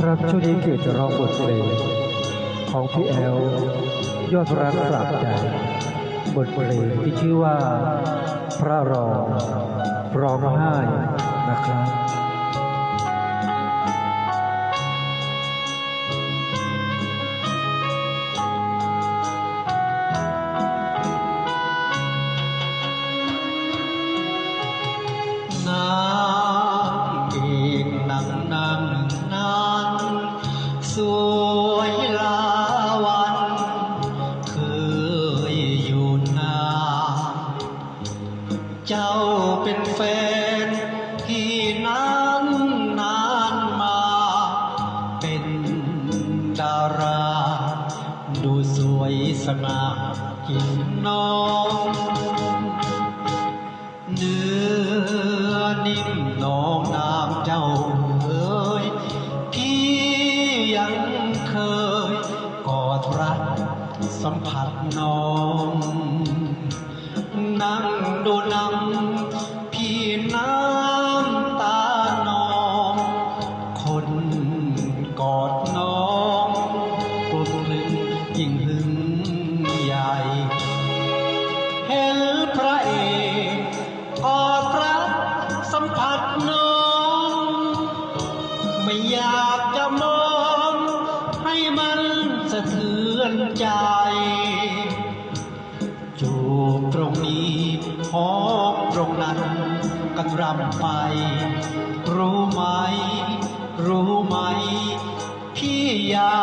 ครับช่วงนี้เกียรติจะร้องบทเพลงของพี่แอลยอดรักปราบใจบทเพลงที่ชื่อว่า พระรองร้องไห้นะครับนา สวยลาวันเคยอยู่นานเจ้าเป็นแฟนพี่นั้นนานมา เป็นดารา ดูสวยสง่ากินน้อง อดรักสัมผัสน้อง นั่งดูนังพี่น้ำตานอง คนกอดน้องกลมกลึงยิ่งหึงใหญ่ เห็นพระเอกกอดรักสัมผัสน้อง ไม่ยาก อนใจ จูบตรงนี้หอมตรงนั้น กันรำไป รู้ไหม รู้ไหม พี่ยา